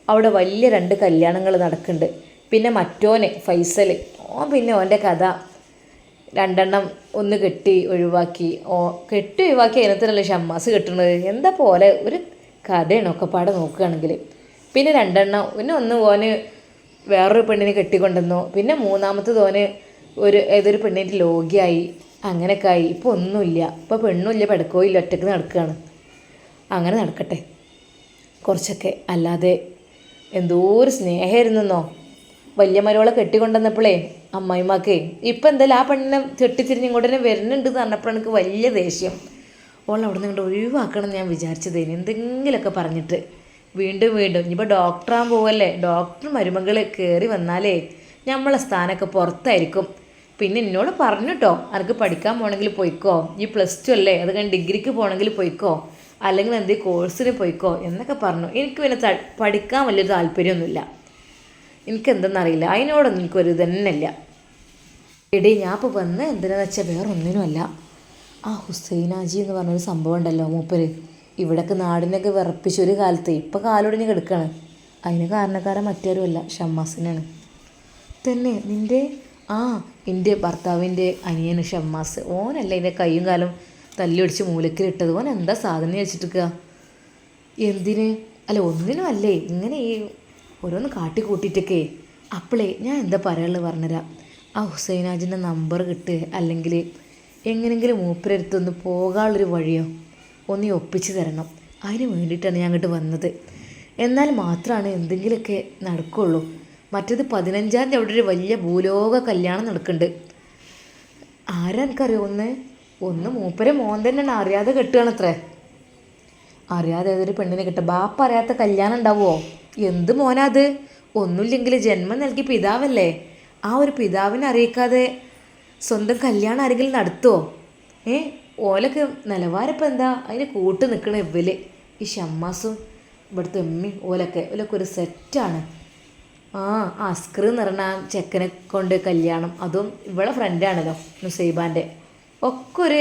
അവിടെ വലിയ രണ്ട് കല്യാണങ്ങൾ നടക്കുന്നുണ്ട്. പിന്നെ മറ്റോനെ ഫൈസൽ ഓ പിന്നെ ഓന്റെ കഥ രണ്ടെണ്ണം ഒന്ന് കെട്ടി ഒഴിവാക്കി. ഓ കെട്ടി ഒഴിവാക്കി അതിനകത്തല്ലേ ഷമ്മാസ് കെട്ടുന്നത് എന്താ പോലെ? ഒരു കഥയാണ് ഒക്കെപ്പാടെ നോക്കുകയാണെങ്കിൽ. പിന്നെ രണ്ടെണ്ണം പിന്നെ ഒന്ന് ഓന് വേറൊരു പെണ്ണിനെ കെട്ടിക്കൊണ്ടുവന്നു. പിന്നെ മൂന്നാമത്തെ തോന് ഒരു ഏതൊരു പെണ്ണിന്റെ ലോഗ്യായി അങ്ങനെയൊക്കെ ആയി ഇപ്പോൾ ഒന്നുമില്ല. ഇപ്പോൾ പെണ്ണുമില്ല പെടക്കോ ഇല്ല ഒറ്റയ്ക്ക് നടക്കുകയാണ്. അങ്ങനെ നടക്കട്ടെ. കുറച്ചൊക്കെ അല്ലാതെ എന്തോ ഒരു സ്നേഹമായിരുന്നെന്നോ വലിയ മരോളെ കെട്ടിക്കൊണ്ടുവന്നപ്പോഴേ അമ്മായിമാക്കേ ഇപ്പം എന്തായാലും ആ പെണ്ണിനെ തെട്ടിത്തിരിഞ്ഞ് ഇങ്ങോട്ട് തന്നെ വരുന്നുണ്ട് എന്ന് പറഞ്ഞപ്പോൾ എനിക്ക് വലിയ ദേഷ്യം. ഓൾ അവിടെ നിന്ന് ഇങ്ങോട്ട് ഒഴിവാക്കണം എന്ന് ഞാൻ വിചാരിച്ചതേന് എന്തെങ്കിലുമൊക്കെ പറഞ്ഞിട്ട് വീണ്ടും വീണ്ടും. ഇനിയിപ്പോൾ ഡോക്ടറാൻ പോവല്ലേ? ഡോക്ടർ മരുമകൾ കയറി വന്നാലേ നമ്മളെ സ്ഥാനമൊക്കെ പുറത്തായിരിക്കും. പിന്നെ എന്നോട് പറഞ്ഞു കേട്ടോ ആർക്ക് പഠിക്കാൻ പോകണമെങ്കിൽ പോയിക്കോ. ഈ പ്ലസ് ടു അല്ലേ? അത് കഴിഞ്ഞ് ഡിഗ്രിക്ക് പോകണമെങ്കിൽ പോയിക്കോ. അല്ലെങ്കിൽ എന്ത് കോഴ്സിന് പോയിക്കോ. എന്നൊക്കെ പറഞ്ഞു. എനിക്ക് പിന്നെ പഠിക്കാൻ വലിയൊരു താല്പര്യമൊന്നുമില്ല. എനിക്ക് എന്തെന്നറിയില്ല അതിനോടൊന്നും എനിക്കൊരു തന്നെ ഇല്ല എടീ ഞാൻ ഇപ്പോൾ വന്ന് എന്തിനാന്ന് വെച്ചാൽ വേറെ ഒന്നിനുമല്ല ആ ഹുസൈനാജി എന്ന് പറഞ്ഞൊരു സംഭവം ഉണ്ടല്ലോ മൂപ്പര്. ഇവിടൊക്കെ നാടിനൊക്കെ വിറപ്പിച്ച ഒരു കാലത്ത് ഇപ്പം കാലൊടിഞ്ഞ് കിടക്കുകയാണ് അതിന് കാരണക്കാരൻ മറ്റാരുമല്ല ഷമ്മാസിനാണ്. തന്നെ നിന്റെ ആ എന്റെ ഭർത്താവിന്റെ അനിയന് ഷമ്മാസ്. ഓനല്ല എന്റെ കൈയും കാലും തല്ലിയൊടിച്ച് മൂലക്കിലിട്ടത്. ഓൻ എന്താ സാധനം വെച്ചിട്ടിരിക്കുക എന്തിന്? അല്ല ഒന്നിനും അല്ലേ. ഇങ്ങനെ ഈ ഓരോന്ന് കാട്ടി കൂട്ടിയിട്ടൊക്കെ അപ്പോളേ ഞാൻ എന്താ പറയാനുള്ളത് പറഞ്ഞുതരാം. ആ ഹുസൈനാജിന്റെ നമ്പർ കിട്ടുക അല്ലെങ്കിൽ എങ്ങനെങ്കിലും മൂപ്പരടുത്തൊന്ന് പോകാനുള്ളൊരു വഴിയോ? ഒന്ന് ഒപ്പിച്ചു തരണം. അതിന് വേണ്ടിയിട്ടാണ് ഞാൻ അങ്ങോട്ട് വന്നത്. എന്നാൽ മാത്രമാണ് എന്തെങ്കിലുമൊക്കെ നടക്കുള്ളൂ. മറ്റേത് പതിനഞ്ചാം തീയതി അവിടെ ഒരു വലിയ ഭൂലോക കല്യാണം നടക്കുന്നുണ്ട്. ആരാ എനിക്കറിയോ ഒന്ന്? ഒന്ന് മൂപ്പരെ മോൻ തന്നെയാണ്. അറിയാതെ കെട്ടുകയാണത്രേ. അറിയാതെ ഏതൊരു പെണ്ണിനെ കിട്ടുക. ബാപ്പ അറിയാത്ത കല്യാണം ഉണ്ടാവുമോ? എന്ത് മോനാത് ഒന്നുമില്ലെങ്കിൽ ജന്മം നൽകി പിതാവല്ലേ? ആ ഒരു പിതാവിനെ അറിയിക്കാതെ സ്വന്തം കല്യാണം ആരെങ്കിലും നടത്തുമോ ഏ? ഓലൊക്കെ നിലവാരപ്പം എന്താ? അതിന് കൂട്ട് നിൽക്കണ ഇവൽ. ഈ ഷമ്മാസും ഇവിടുത്തെ ഉമ്മയും ഓലൊക്കെ. ഓലൊക്കെ ഒരു സെറ്റാണ് ആ അസ്കർ എന്ന് പറഞ്ഞ ആ ചെക്കനെ കൊണ്ട് കല്യാണം. അതും ഇവളെ ഫ്രണ്ടാണല്ലോ നുസൈബാന്റെ ഒക്കെ ഒരു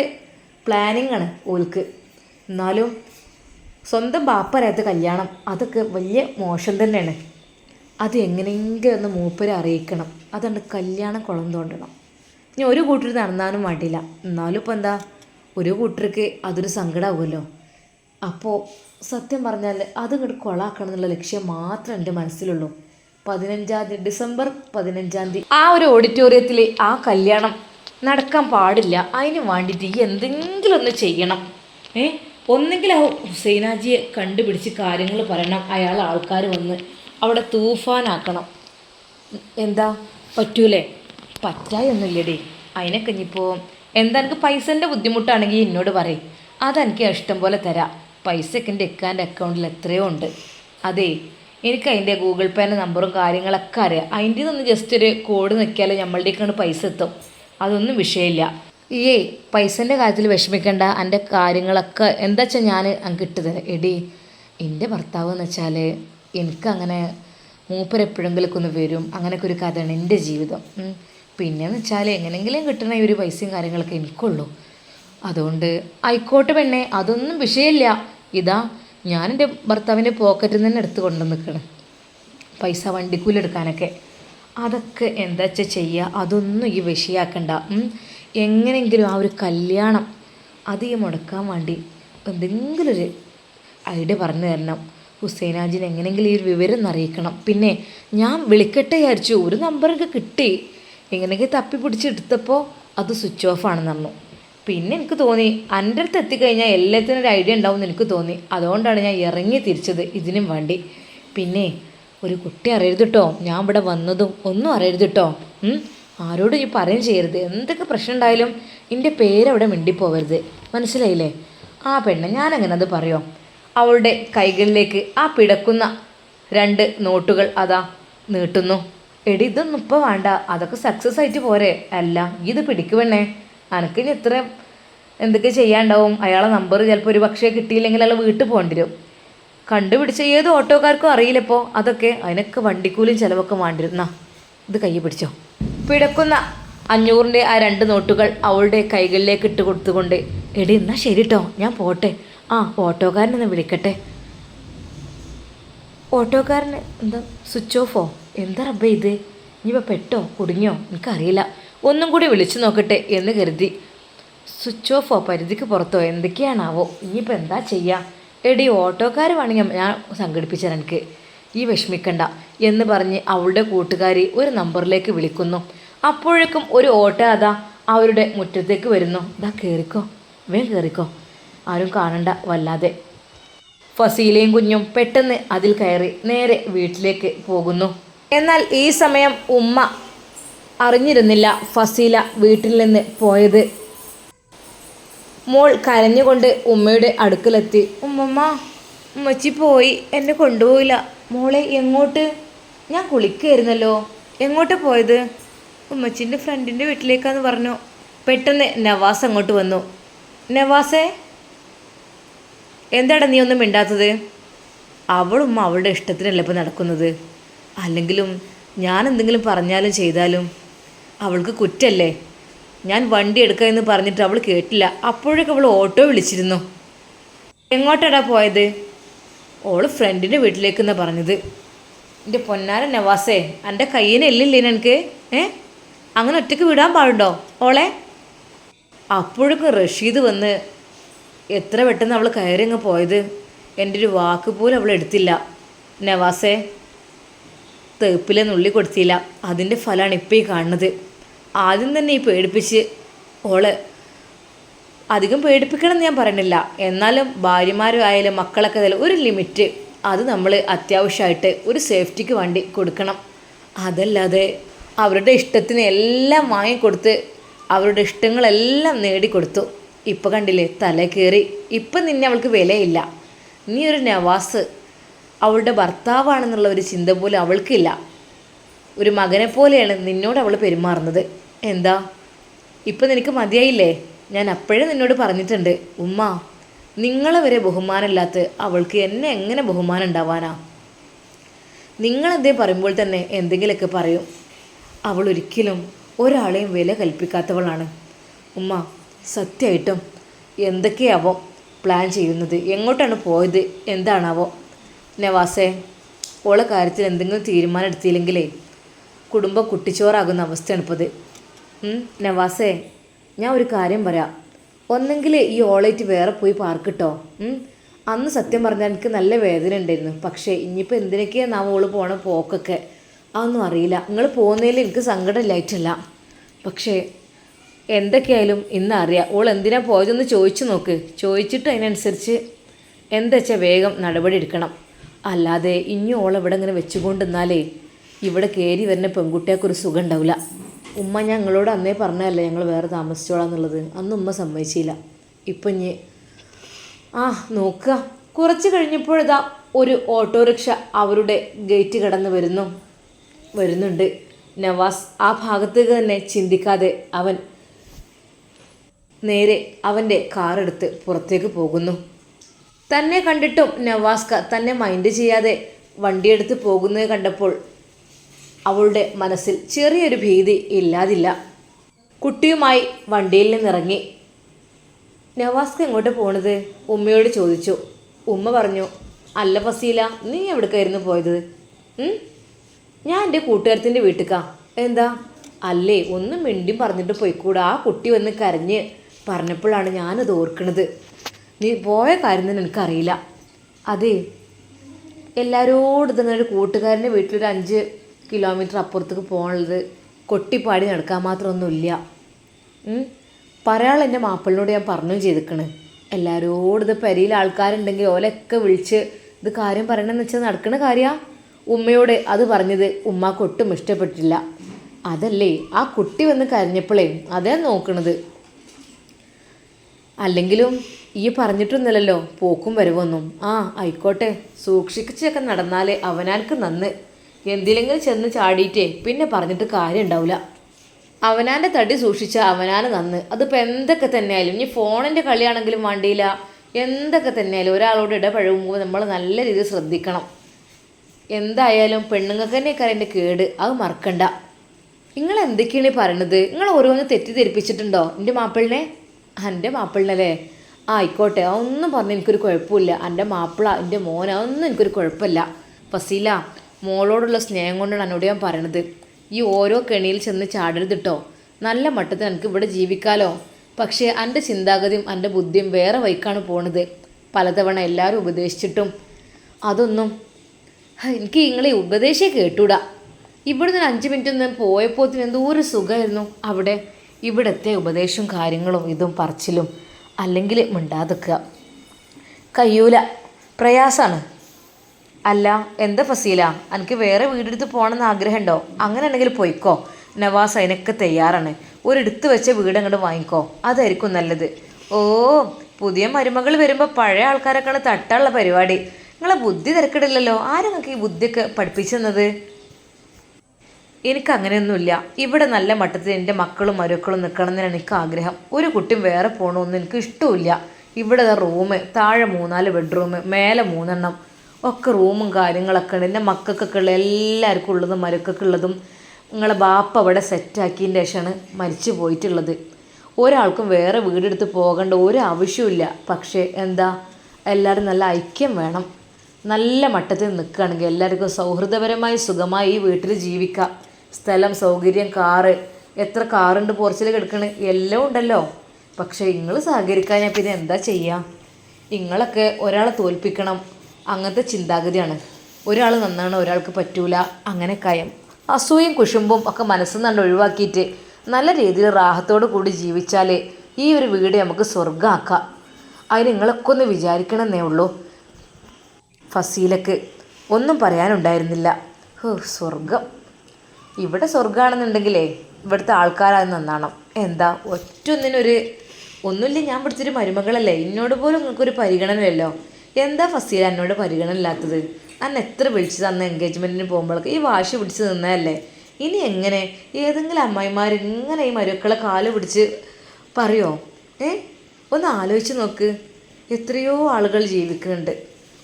പ്ലാനിങ് ആണ് ഓൽക്ക്. എന്നാലും സ്വന്തം ബാപ്പരാത്ത കല്യാണം. അതൊക്കെ വലിയ മോശം തന്നെയാണ്. അത് എങ്ങനെയെങ്കിലും ഒന്ന് മൂപ്പരെ അറിയിക്കണം. അതുകൊണ്ട് കല്യാണം കുളം തോണ്ടണം ഇനി ഒരു കൂട്ടർ നടന്നാലും വേണ്ടില്ല എന്നാലും ഇപ്പം എന്താ? ഒരു കൂട്ടർക്ക് അതൊരു സങ്കടമാകുമല്ലോ അപ്പോൾ സത്യം പറഞ്ഞാൽ അത് ഇങ്ങോട്ട് കൊളാക്കണം എന്നുള്ള ലക്ഷ്യം മാത്രമേ എന്റെ മനസ്സിലുള്ളൂ. പതിനഞ്ചാം തീയതി ഡിസംബർ പതിനഞ്ചാം തീയതി ആ ഒരു ഓഡിറ്റോറിയത്തിൽ ആ കല്യാണം നടക്കാൻ പാടില്ല. അതിന് വേണ്ടിയിട്ട് ഈ എന്തെങ്കിലും ഒന്ന് ചെയ്യണം. ഏ? ഒന്നെങ്കിൽ ആ ഹുസൈനാജിയെ കണ്ടുപിടിച്ച് കാര്യങ്ങൾ പറയണം. അയാൾ ആൾക്കാർ വന്ന് അവിടെ തൂഫാനാക്കണം. എന്താ? പറ്റൂലേ? പറ്റായൊന്നുമില്ലടി. അതിനൊക്കെ ഇനിയിപ്പോൾ എന്താ എനിക്ക് പൈസന്റെ ബുദ്ധിമുട്ടാണെങ്കിൽ എന്നോട് പറയും. അതെനിക്ക് ഇഷ്ടം പോലെ തരാം. പൈസയൊക്കെ എന്റെ എക്കാന്റെ അക്കൗണ്ടിൽ എത്രയോ ഉണ്ട്. അതേ എനിക്ക് അതിന്റെ ഗൂഗിൾ പേന്റെ നമ്പറും കാര്യങ്ങളൊക്കെ അറിയാം. അതിന്റെ ഒന്ന് ജസ്റ്റ് ഒരു കോഡ് നിൽക്കിയാൽ നമ്മളുടെയൊക്കെയാണ് പൈസ എത്തും. അതൊന്നും വിഷയമില്ല. ഈ പൈസന്റെ കാര്യത്തിൽ വിഷമിക്കേണ്ട. എന്റെ കാര്യങ്ങളൊക്കെ എന്താ വെച്ചാൽ ഞാൻ അങ്ങ് ഇട്ടുതരാം എടി എന്റെ ഭർത്താവ് എന്ന് വെച്ചാൽ എനിക്കങ്ങനെ മൂപ്പരെപ്പോഴെങ്കിലൊക്കെ ഒന്ന് വരും. അങ്ങനെയൊക്കെ ഒരു കഥയാണ് എന്റെ ജീവിതം. ഉം. പിന്നെന്ന് വെച്ചാൽ എങ്ങനെങ്കിലും കിട്ടണ ഈ ഒരു പൈസയും കാര്യങ്ങളൊക്കെ എനിക്കുള്ളൂ. അതുകൊണ്ട് ആയിക്കോട്ടെ പെണ്ണെ അതൊന്നും വിഷയമില്ല. ഇതാ ഞാൻ എന്റെ ഭർത്താവിന്റെ പോക്കറ്റിൽ നിന്ന് തന്നെ എടുത്ത് കൊണ്ടു നിൽക്കണം പൈസ വണ്ടിക്കൂലി എടുക്കാനൊക്കെ. അതൊക്കെ എന്താ വെച്ചാൽ ചെയ്യുക അതൊന്നും ഈ വിഷയാക്കണ്ട. എങ്ങനെയെങ്കിലും ആ ഒരു കല്യാണം അത് ഈ മുടക്കാൻ വേണ്ടി എന്തെങ്കിലും ഒരു ഐഡിയ പറഞ്ഞു തരണം. ഹുസൈനാജിന് എങ്ങനെയെങ്കിലും ഈ ഒരു വിവരം അറിയിക്കണം. പിന്നെ ഞാൻ വിളിക്കട്ടെ വിചാരിച്ചു. ഒരു നമ്പറൊക്കെ കിട്ടി. എങ്ങനെയൊക്കെ തപ്പി പിടിച്ചെടുത്തപ്പോൾ അത് സ്വിച്ച് ഓഫ് ആണെന്ന് പറഞ്ഞു. പിന്നെ എനിക്ക് തോന്നി എന്റെ അടുത്ത് എത്തിക്കഴിഞ്ഞാൽ എല്ലാത്തിനും ഒരു ഐഡിയ ഉണ്ടാവും എന്ന് എനിക്ക് തോന്നി. അതുകൊണ്ടാണ് ഞാൻ ഇറങ്ങി തിരിച്ചത് ഇതിനും വേണ്ടി. പിന്നെ ഒരു കുട്ടി അറിയരുത് കേട്ടോ ഞാൻ ഇവിടെ വന്നതും ഒന്നും അറിയരുത് കേട്ടോ ആരോടും ഈ പറയും ചെയ്യരുത്. എന്തൊക്കെ പ്രശ്നം ഉണ്ടായാലും എന്റെ പേരവിടെ മിണ്ടിപ്പോവരുത്. മനസ്സിലായില്ലേ? ആ പെണ്ണ് ഞാനങ്ങനെ അത് പറയോ? അവളുടെ കൈകളിലേക്ക് ആ പിടക്കുന്ന രണ്ട് നോട്ടുകൾ അതാ നീട്ടുന്നു. എടി ഇതൊന്നും ഇപ്പോൾ വേണ്ട. അതൊക്കെ സക്സസ് ആയിട്ട് പോരെ. അല്ല ഇത് പിടിക്കുവണ്ണേ അനക്ക് ഇനി ഇത്ര എന്തൊക്കെ ചെയ്യാണ്ടാവും അയാളെ നമ്പർ ചിലപ്പോൾ ഒരു പക്ഷേ കിട്ടിയില്ലെങ്കിൽ അയാൾ വീട്ടിൽ പോകേണ്ടി വരും. കണ്ടുപിടിച്ച ഏത് ഓട്ടോക്കാർക്കും അറിയില്ലപ്പോൾ അതൊക്കെ അതിനൊക്കെ വണ്ടിക്കൂലിയും ചിലവൊക്കെ വേണ്ടിരുന്ന ഇത് കൈ പിടിച്ചോ. പിടക്കുന്ന അഞ്ഞൂറിന്റെ ആ രണ്ട് നോട്ടുകൾ അവളുടെ കൈകളിലേക്ക് ഇട്ട് കൊടുത്തുകൊണ്ട് എടി എന്നാ ശരി കേട്ടോ ഞാൻ പോട്ടെ. ആ ഓട്ടോക്കാരനൊന്ന് വിളിക്കട്ടെ. ഓട്ടോക്കാരന് എന്താ? സ്വിച്ച് ഓഫോ എന്താ റബ്ബേ ഇത്? ഇനിയിപ്പോൾ പെട്ടോ കുടുങ്ങിയോ? എനിക്കറിയില്ല. ഒന്നും കൂടി വിളിച്ചു നോക്കട്ടെ എന്ന് കരുതി. സ്വിച്ച് ഓഫോ പരിധിക്ക് പുറത്തോ? എന്തൊക്കെയാണാവോ? ഇനിയിപ്പോൾ എന്താ ചെയ്യുക എടി ഓട്ടോക്കാർ വേണമെങ്കിൽ ഞാൻ സംഘടിപ്പിച്ചാൽ എനിക്ക്. ഈ വിഷമിക്കണ്ട എന്ന് പറഞ്ഞ് അവളുടെ കൂട്ടുകാരി ഒരു നമ്പറിലേക്ക് വിളിക്കുന്നു. അപ്പോഴേക്കും ഒരു ഓട്ടോ അതാ അവരുടെ മുറ്റത്തേക്ക് വരുന്നു. ഇതാ കയറിക്കോ വേഗം കയറിക്കോ ആരും കാണണ്ട വല്ലാതെ. ഫസീലയും കുഞ്ഞും പെട്ടെന്ന് അതിൽ കയറി നേരെ വീട്ടിലേക്ക് പോകുന്നു. എന്നാൽ ഈ സമയം ഉമ്മ അറിഞ്ഞിരുന്നില്ല ഫസീല വീട്ടിൽ നിന്ന് പോയത്. മോൾ കരഞ്ഞുകൊണ്ട് ഉമ്മയുടെ അടുക്കലെത്തി. ഉമ്മമ്മ ഉമ്മച്ചി പോയി. എന്നെ കൊണ്ടുപോയില്ല. മോളെ എങ്ങോട്ട്? ഞാൻ കുളിക്കായിരുന്നല്ലോ. എങ്ങോട്ട് പോയത്? ഉമ്മച്ചിന്റെ ഫ്രണ്ടിന്റെ വീട്ടിലേക്കാന്ന് പറഞ്ഞു. പെട്ടെന്ന് നവാസ് അങ്ങോട്ട് വന്നു. നവാസേ എന്താടാ നീ ഒന്നും മിണ്ടാത്തത്? അവളും അവളുടെ ഇഷ്ടത്തിനല്ല ഇപ്പോൾ നടക്കുന്നത്. അല്ലെങ്കിലും ഞാൻ എന്തെങ്കിലും പറഞ്ഞാലും ചെയ്താലും അവൾക്ക് കുറ്റല്ലേ? ഞാൻ വണ്ടി എടുക്കാം എന്ന് പറഞ്ഞിട്ട് അവൾ കേട്ടില്ല. അപ്പോഴൊക്കെ അവൾ ഓട്ടോ വിളിച്ചിരുന്നു. എങ്ങോട്ടാടാ പോയത്? ഓൾ ഫ്രണ്ടിന്റെ വീട്ടിലേക്കെന്നാണ് പറഞ്ഞത്. എന്റെ പൊന്നാര നവാസേ എന്റെ കയ്യിന് എല്ലില്ലേ എനിക്ക് ഏ? അങ്ങനെ ഒറ്റയ്ക്ക് വിടാൻ പാടുണ്ടോ ഓളെ? അപ്പോഴൊക്കെ റഷീദ് വന്ന് എത്ര പെട്ടെന്ന് അവൾ കയറി അങ്ങ് പോയത്? എന്റെ ഒരു വാക്ക് പോലും അവൾ എടുത്തില്ല. നവാസേ തേപ്പിലെ നുള്ളി കൊടുത്തില്ല. അതിന്റെ ഫലമാണ് ഇപ്പോൾ ഈ കാണുന്നത്. ആദ്യം തന്നെ ഈ പേടിപ്പിച്ച് ഓൾ അധികം പേടിപ്പിക്കണമെന്ന് ഞാൻ പറയണില്ല എന്നാലും ഭാര്യമാരും ആയാലും മക്കളൊക്കെ ആയാലും ഒരു ലിമിറ്റ്. അത് നമ്മൾ അത്യാവശ്യമായിട്ട് ഒരു സേഫ്റ്റിക്ക് വേണ്ടി കൊടുക്കണം. അതല്ലാതെ അവരുടെ ഇഷ്ടത്തിന് എല്ലാം വാങ്ങിക്കൊടുത്ത് അവരുടെ ഇഷ്ടങ്ങളെല്ലാം നേടിക്കൊടുത്തു. ഇപ്പം കണ്ടില്ലേ തല കയറി ഇപ്പം നിന്നെ അവൾക്ക് വിലയില്ല. നീ ഒരു നവാസ്. അവളുടെ ഭർത്താവാണെന്നുള്ള ഒരു ചിന്ത പോലും അവൾക്കില്ല. ഒരു മകനെ പോലെയാണ് നിന്നോട് അവൾ പെരുമാറുന്നത്. എന്താ? ഇപ്പം നിനക്ക് മതിയായില്ലേ? ഞാൻ അപ്പോഴേ നിന്നോട് പറഞ്ഞിട്ടുണ്ട്. ഉമ്മ നിങ്ങളെ വരെ ബഹുമാനമില്ലാത്ത അവൾക്ക് എന്നെ എങ്ങനെ ബഹുമാനം ഉണ്ടാവാനാ? നിങ്ങളെന്തേ പറയുമ്പോൾ തന്നെ എന്തെങ്കിലുമൊക്കെ പറയും. അവൾ ഒരിക്കലും ഒരാളെയും വില കൽപ്പിക്കാത്തവളാണ്. ഉമ്മ സത്യമായിട്ടും എന്തൊക്കെയാവോ പ്ലാൻ ചെയ്യുന്നത്? എങ്ങോട്ടാണ് പോയത്? എന്താണാവോ? നവാസേ ഓളെ കാര്യത്തിൽ എന്തെങ്കിലും തീരുമാനം എടുത്തില്ലെങ്കിലേ കുടുംബം കുട്ടിച്ചോറാകുന്ന അവസ്ഥയാണ് ഇപ്പോൾ നവാസേ ഞാൻ ഒരു കാര്യം പറയാം. ഒന്നെങ്കിൽ ഈ ഓളേറ്റ് വേറെ പോയി പാർക്കിട്ടോ. അന്ന് സത്യം പറഞ്ഞാൽ എനിക്ക് നല്ല വേദന ഉണ്ടായിരുന്നു. പക്ഷേ ഇനിയിപ്പോൾ എന്തിനൊക്കെയാണ് നാം ഓൾ പോണ പോക്കൊക്കെ? അതൊന്നും അറിയില്ല. നിങ്ങൾ പോകുന്നതിൽ എനിക്ക് സങ്കടമില്ലായിട്ടില്ല പക്ഷേ എന്തൊക്കെയായാലും ഇന്ന് അറിയാം. ഓൾ എന്തിനാ പോയതെന്ന് ചോദിച്ചു നോക്ക്. ചോദിച്ചിട്ട് അതിനനുസരിച്ച് എന്താ വെച്ചാൽ വേഗം നടപടി എടുക്കണം. അല്ലാതെ ഇനി ഓൾ ഇവിടെ ഇങ്ങനെ വെച്ചുകൊണ്ടിരുന്നാലേ ഇവിടെ കയറി വരുന്ന പെൺകുട്ടികൾക്കൊരു സുഖം ഉണ്ടാവില്ല ഉമ്മ ഞങ്ങളോട് അന്നേ പറഞ്ഞതല്ലേ ഞങ്ങൾ വേറെ താമസിച്ചോളാന്നുള്ളത്. അന്ന് ഉമ്മ സമ്മതിച്ചില്ല. ഇപ്പം ഇനി ആ നോക്കുക. കുറച്ച് കഴിഞ്ഞപ്പോഴിതാ ഒരു ഓട്ടോറിക്ഷ അവരുടെ ഗേറ്റ് കടന്ന് വരുന്നു. വരുന്നുണ്ട്. നവാസ് ആ ഭാഗത്തേക്ക് തന്നെ ചിന്തിക്കാതെ അവൻ നേരെ അവന്റെ കാറെടുത്ത് പുറത്തേക്ക് പോകുന്നു. തന്നെ കണ്ടിട്ടും നവാസ്ക തന്നെ മൈൻഡ് ചെയ്യാതെ വണ്ടിയെടുത്ത് പോകുന്നത് കണ്ടപ്പോൾ അവളുടെ മനസ്സിൽ ചെറിയൊരു ഭീതി ഇല്ലാതില്ല. കുട്ടിയുമായി വണ്ടിയിൽ നിന്നിറങ്ങി. നവാസ്ക എങ്ങോട്ട് പോണത്? ഉമ്മയോട് ചോദിച്ചു. ഉമ്മ പറഞ്ഞു അല്ല ഫസീല നീ എവിടേക്കായിരുന്നു പോയത്? ഞാൻ എന്റെ കൂട്ടുകാരത്തിന്റെ വീട്ടിക്കാ. എന്താ? അല്ലേ ഒന്നും മിണ്ടിയും പറഞ്ഞിട്ട് പോയിക്കൂടാ. ആ കുട്ടി വന്ന് കരഞ്ഞ് പറഞ്ഞപ്പോഴാണ് ഞാനത് ഓർക്കണത്. നീ പോയ കാര്യം തന്നെ എനിക്കറിയില്ല. അതെ എല്ലാവരോടും ഇതങ്ങനെ ഒരു കൂട്ടുകാരന്റെ വീട്ടിലൊരു അഞ്ച് കിലോമീറ്റർ അപ്പുറത്തേക്ക് പോകാനുള്ളത് കൊട്ടിപ്പാടി നടക്കാൻ മാത്രമൊന്നുമില്ല. പറയാനുള്ള എന്റെ മാപ്പിളിനോട് ഞാൻ പറഞ്ഞു ചെയ്തിക്കണ്. എല്ലാവരോടും ഇത് പെരിയിൽ ആൾക്കാരുണ്ടെങ്കിൽ ഓലൊക്കെ വിളിച്ച് ഇത് കാര്യം പറയണമെന്ന് വെച്ചാൽ നടക്കണ കാര്യമാണ് ഉമ്മയോട് അത് പറഞ്ഞത് ഉമ്മാക്ക് ഒട്ടും ഇഷ്ടപ്പെട്ടില്ല അതല്ലേ ആ കുട്ടി വന്ന് കരഞ്ഞപ്പോഴേ അതേ നോക്കണത്. അല്ലെങ്കിലും ഈ പറഞ്ഞിട്ടൊന്നുമല്ലല്ലോ. പോക്കും വരവൊന്നും. ആ ആയിക്കോട്ടെ. സൂക്ഷിച്ചൊക്കെ നടന്നാലേ അവനാൽക്ക് നന്ന്. എന്തിലെങ്കിലും ചെന്ന് ചാടിയിട്ടേ പിന്നെ പറഞ്ഞിട്ട് കാര്യം ഉണ്ടാവില്ല അവനാന്റെ തടി സൂക്ഷിച്ച അവനാന് നന്ന്. അതിപ്പോൾ എന്തൊക്കെ തന്നെയായാലും ഇനി ഫോണിന്റെ കളിയാണെങ്കിലും വേണ്ടിയില്ല. എന്തൊക്കെ തന്നെയായാലും ഒരാളോട് ഇടപഴകുമ്പോൾ നമ്മൾ നല്ല രീതിയിൽ ശ്രദ്ധിക്കണം. എന്തായാലും പെണ്ണുങ്ങൾക്ക് തന്നെ കരന്റെ കേട്. അത് മറക്കണ്ട. നിങ്ങൾ എന്തൊക്കെയാണ് ഈ പറയണത്? നിങ്ങൾ ഓരോന്ന് തെറ്റിദ്ധരിപ്പിച്ചിട്ടുണ്ടോ? എന്റെ മാപ്പിളിനെ? എന്റെ മാപ്പിളിനല്ലേ? ആയിക്കോട്ടെ അതൊന്നും പറഞ്ഞ് എനിക്കൊരു കുഴപ്പമില്ല. എന്റെ മാപ്പിള എന്റെ മോൻ അതൊന്നും എനിക്കൊരു കുഴപ്പമില്ല. ഫസീല മോളോടുള്ള സ്നേഹം കൊണ്ടാണ് എന്നോട് ഞാൻ പറയണത്. ഈ ഓരോ കെണിയിൽ ചെന്ന് ചാടരുത് കേട്ടോ നല്ല മട്ടത്തിൽ എനിക്ക് ഇവിടെ ജീവിക്കാലോ. പക്ഷേ എന്റെ ചിന്താഗതിയും എന്റെ ബുദ്ധിയും വേറെ വൈക്കാണ് പോണത്. പലതവണ എല്ലാവരും ഉപദേശിച്ചിട്ടും അതൊന്നും എനിക്ക് നിങ്ങളെ ഉപദേശേ കേട്ടൂടാ. ഇവിടുന്ന് ഒരു അഞ്ച് മിനിറ്റ് ഒന്ന് പോയപ്പോൾ എന്തോ ഒരു സുഖമായിരുന്നു. അവിടെ ഇവിടുത്തെ ഉപദേശവും കാര്യങ്ങളും ഇതും പറച്ചിലും അല്ലെങ്കിൽ മിണ്ടാതിക്കുക കയ്യൂല. പ്രയാസമാണ് അല്ല എന്താ ഫസീല? എനിക്ക് വേറെ വീടെടുത്ത് പോകണമെന്ന് ആഗ്രഹമുണ്ടോ? അങ്ങനെ ഉണ്ടെങ്കിൽ പോയിക്കോ. നവാസ് അതിനൊക്കെ തയ്യാറാണ്. ഒരിടത്ത് വെച്ച വീട് അങ്ങോട്ട് വാങ്ങിക്കോ. അതായിരിക്കും നല്ലത്. ഓ പുതിയ മരുമകൾ വരുമ്പോൾ പഴയ ആൾക്കാരൊക്കെയാണ് തട്ടാനുള്ള പരിപാടി. നിങ്ങളെ ബുദ്ധി തിരക്കിടില്ലല്ലോ. ആരാ നിങ്ങൾക്ക് ഈ ബുദ്ധിയൊക്കെ പഠിപ്പിച്ചെന്നത് എനിക്ക് അങ്ങനെയൊന്നുമില്ല ഇവിടെ നല്ല മട്ടത്തിൽ എന്റെ മക്കളും മരുക്കളും നിൽക്കണമെന്നാണ് എനിക്ക് ആഗ്രഹം. ഒരു കുട്ടിയും വേറെ പോകണമെന്ന് എനിക്ക് ഇഷ്ടമില്ല ഇവിടെ റൂം താഴെ മൂന്നാൽ ബെഡ്റൂം മേലെ മൂന്നെണ്ണം. ഒക്കെ റൂമും കാര്യങ്ങളൊക്കെ ഉണ്ട് എന്റെ മക്കൾക്കൊക്കെ ഉള്ള എല്ലാവർക്കും ഉള്ളതും മരുക്കൊക്കെ ഉള്ളതും നിങ്ങളെ ബാപ്പ അവിടെ സെറ്റാക്കിയതിന്റെ ശേഷമാണ് മരിച്ചു പോയിട്ടുള്ളത്. ഒരാൾക്കും വേറെ വീടെടുത്ത് പോകേണ്ട ഒരു ആവശ്യമില്ല പക്ഷേ എന്താ? എല്ലാവരും നല്ല ഐക്യം വേണം. നല്ല മട്ടത്തിൽ നിൽക്കുകയാണെങ്കിൽ എല്ലാവർക്കും സൗഹൃദപരമായി സുഖമായി ഈ വീട്ടിൽ ജീവിക്കാം. സ്ഥലം സൗകര്യം കാറ്. എത്ര കാറുണ്ട് പോർച്ചിൽ കിടക്കണ്? എല്ലാം ഉണ്ടല്ലോ. പക്ഷേ നിങ്ങൾ സഹകരിക്കാൻ ഞാൻ പിന്നെ എന്താ ചെയ്യുക നിങ്ങളൊക്കെ ഒരാളെ തോൽപ്പിക്കണം. അങ്ങനത്തെ ചിന്താഗതിയാണ്. ഒരാൾ നന്നാണ് ഒരാൾക്ക് പറ്റൂല. അങ്ങനെ കയം അസൂയും കുശുമ്പും ഒക്കെ മനസ്സിൽ നിന്ന് ഒഴിവാക്കിയിട്ട് നല്ല രീതിയിൽ റാഹത്തോട് കൂടി ജീവിച്ചാലേ ഈ ഒരു വീട് നമുക്ക് സ്വർഗമാക്കാം അതിന് നിങ്ങളൊക്കെ ഒന്ന് വിചാരിക്കണമെന്നേ ഉള്ളൂ. ഫസീലക്ക് ഒന്നും പറയാനുണ്ടായിരുന്നില്ല. സ്വർഗം ഇവിടെ സ്വർഗമാണെന്നുണ്ടെങ്കിലേ ഇവിടുത്തെ ആൾക്കാരത് നന്നാണം എന്താ ഒറ്റൊന്നിനൊരു ഒന്നുമില്ല ഞാൻ പിടിച്ചൊരു മരുമകളല്ലേ? എന്നോട് പോലും നിങ്ങൾക്കൊരു പരിഗണനയല്ലോ എന്താ ഫസീല എന്നോട് പരിഗണന ഇല്ലാത്തത് അന്ന് എത്ര വിളിച്ചു തന്ന എൻഗേജ്മെന്റിന് പോകുമ്പോഴൊക്കെ? ഈ വാശി പിടിച്ച് നിന്നതല്ലേ? ഇനി എങ്ങനെ? ഏതെങ്കിലും അമ്മായിമാർ ഇങ്ങനെ ഈ മരുക്കളെ കാൽ പിടിച്ച് പറയോ? ഏ? ഒന്ന് ആലോചിച്ച് നോക്ക്. എത്രയോ ആളുകൾ ജീവിക്കുന്നുണ്ട്.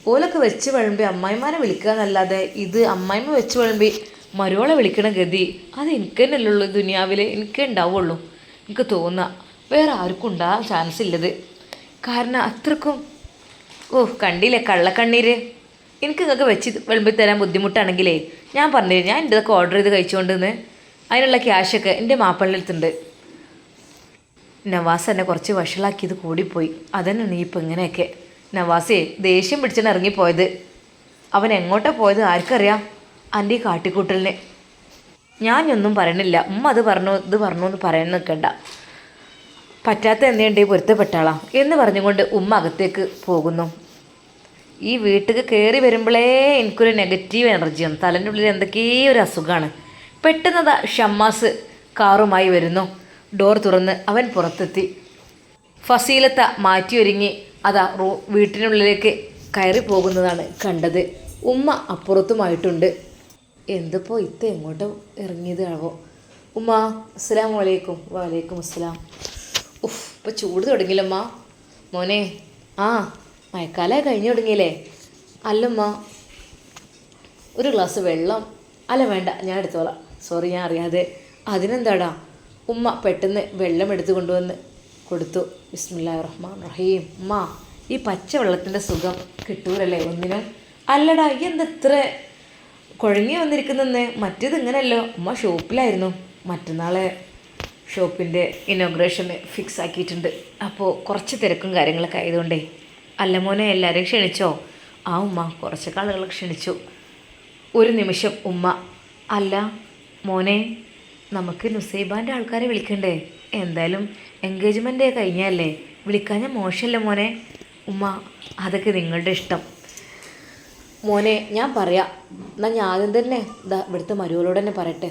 ഓലൊക്കെ വെച്ച് വിളമ്പി അമ്മായിമാരെ വിളിക്കുക എന്നല്ലാതെ ഇത് അമ്മായിമ്മ വെച്ച് വിളമ്പി മരോളെ വിളിക്കണ ഗതി അത് എനിക്ക് തന്നെ ഉള്ളൂ ദുനിയാവിൽ എനിക്ക് ഉണ്ടാവുള്ളൂ. എനിക്ക് തോന്നുക വേറെ ആർക്കും ഉണ്ടാകാൻ ചാൻസ് ഇല്ലത്. കാരണം അത്രക്കും ഓ കണ്ടില്ലേ കള്ളക്കണ്ണീര്? എനിക്ക് നിങ്ങൾക്ക് വെച്ച് വിളമ്പി തരാൻ ബുദ്ധിമുട്ടാണെങ്കിലേ ഞാൻ പറഞ്ഞില്ലേ ഞാൻ എന്റെ ഇതൊക്കെ ഓർഡർ ചെയ്ത് കഴിച്ചുകൊണ്ടെന്ന് അതിനുള്ള ക്യാഷൊക്കെ എന്റെ മാപ്പിളിന്റെ അടുത്തുണ്ട്. നവാസ് എന്നെ കുറച്ച് വഷളാക്കിയത് കൂടിപ്പോയി. അതന്നെയാണ് ഇപ്പം ഇങ്ങനെയൊക്കെ. നവാസേ ദേഷ്യം പിടിച്ചാണ് ഇറങ്ങിപ്പോയത്. അവൻ എങ്ങോട്ടാണ് പോയത് ആർക്കറിയാം? എന്റെ ഈ കാട്ടിക്കൂട്ടലിന്. ഞാനൊന്നും പറയണില്ല. ഉമ്മ അത് പറഞ്ഞു ഇത് പറഞ്ഞു എന്ന് പറയാൻ നിൽക്കണ്ട. പറ്റാത്ത എന്തെയുണ്ടെങ്കിൽ പൊരുത്തപ്പെട്ടാളാം എന്ന് പറഞ്ഞുകൊണ്ട് ഉമ്മ അകത്തേക്ക് പോകുന്നു. ഈ വീട്ടിൽ കയറി വരുമ്പോഴേ എനിക്കൊരു നെഗറ്റീവ് എനർജിയാണ് തലന്റെ ഉള്ളിൽ എന്തൊക്കെയോ ഒരു അസുഖമാണ്. പെട്ടെന്നതാ ഷമ്മാസ് കാറുമായി വരുന്നു. ഡോർ തുറന്ന് അവൻ പുറത്തെത്തി. ഫസീലത്ത മാറ്റിയൊരുങ്ങി അതാ റൂ വീട്ടിനുള്ളിലേക്ക് കയറി പോകുന്നതാണ് കണ്ടത്. ഉമ്മ അപ്പുറത്തുമായിട്ടുണ്ട്. എന്തിപ്പോൾ ഇത്ത എങ്ങോട്ട് ഇറങ്ങിയത് ആവോ? ഉമ്മ അസ്സലാം വലൈക്കും വലൈക്കും അസ്സലാം. ഉഫ് ഇപ്പോൾ ചൂട് തുടങ്ങിയില്ലമ്മ മോനെ ആ മഴക്കാലം കഴിഞ്ഞു തുടങ്ങിയില്ലേ? അല്ലമ്മ ഒരു ഗ്ലാസ് വെള്ളം. അല്ല വേണ്ട ഞാൻ എടുത്തോളാം. സോറി ഞാൻ അറിയാതെ. അതിനെന്താടാ? ഉമ്മ പെട്ടെന്ന് വെള്ളം എടുത്തു കൊണ്ടുവന്ന് കൊടുത്തു. ബിസ്മില്ലാ റഹ്മാൻ റഹീം ഉമ്മ ഈ പച്ച വെള്ളത്തിന്റെ സുഖം കിട്ടൂരല്ലേ ഒന്നിനും? അല്ലടാ എന്താ ഇത്ര കുഴങ്ങി വന്നിരിക്കുന്നെന്ന് മറ്റേത് ഇങ്ങനെയല്ലോ ഉമ്മ ഷോപ്പിലായിരുന്നു. മറ്റന്നാളെ ഷോപ്പിന്റെ ഇനോഗ്രേഷന് ഫിക്സ് ആക്കിയിട്ടുണ്ട്. അപ്പോൾ കുറച്ച് തിരക്കും കാര്യങ്ങളൊക്കെ ആയതുകൊണ്ടേ. അല്ല മോനെ എല്ലാവരെയും ക്ഷണിച്ചോ? ആ ഉമ്മ കുറച്ച് കാളുകൾ ക്ഷണിച്ചു. ഒരു നിമിഷം ഉമ്മ അല്ല മോനെ നമുക്ക് നുസൈബാന്റെ ആൾക്കാരെ വിളിക്കണ്ടേ? എന്തായാലും എൻഗേജ്മെന്റ് കഴിഞ്ഞല്ലേ? ഞാൻ മോശമല്ല മോനെ? ഉമ്മ അതൊക്കെ നിങ്ങളുടെ ഇഷ്ടം. മോനെ ഞാൻ പറയാം. എന്നാൽ ഞാൻ ആദ്യം തന്നെ ഇതാ ഇവിടുത്തെ മരുവളോട് തന്നെ പറയട്ടെ.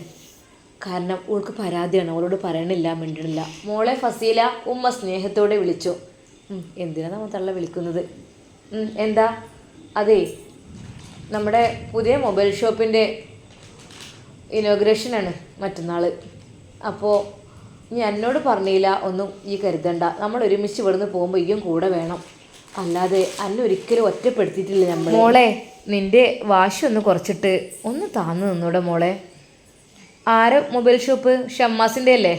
കാരണം ഓൾക്ക് പരാതിയാണ്. അവളോട് പറയണില്ല മിണ്ടണില്ല. മോളെ ഫസീല ഉമ്മ സ്നേഹത്തോടെ വിളിച്ചു. എന്തിനാണ് എന്തിനാ നമ്മൾ തള്ള വിളിക്കുന്നത്? എന്താ? അതെ നമ്മുടെ പുതിയ മൊബൈൽ ഷോപ്പിന്റെ ഇനോഗ്രേഷനാണ് മറ്റന്നാൾ അപ്പോൾ നീ എന്നോട് പറഞ്ഞില്ല ഒന്നും ഈ കരുതണ്ട. നമ്മൾ ഒരുമിച്ച് ഇവിടുന്ന് പോകുമ്പോൾ ഇയും കൂടെ വേണം. അല്ലാതെ അന്നൊരിക്കലും ഒറ്റപ്പെടുത്തിയിട്ടില്ല നമ്മൾ മോളെ നിന്റെ വാശി ഒന്ന് കുറച്ചിട്ട് ഒന്ന് താന്നു നിന്നൂടെ മോളെ. ആരെ മൊബൈൽ ഷോപ്പ്? ഷമ്മാസിന്റെ അല്ലേ?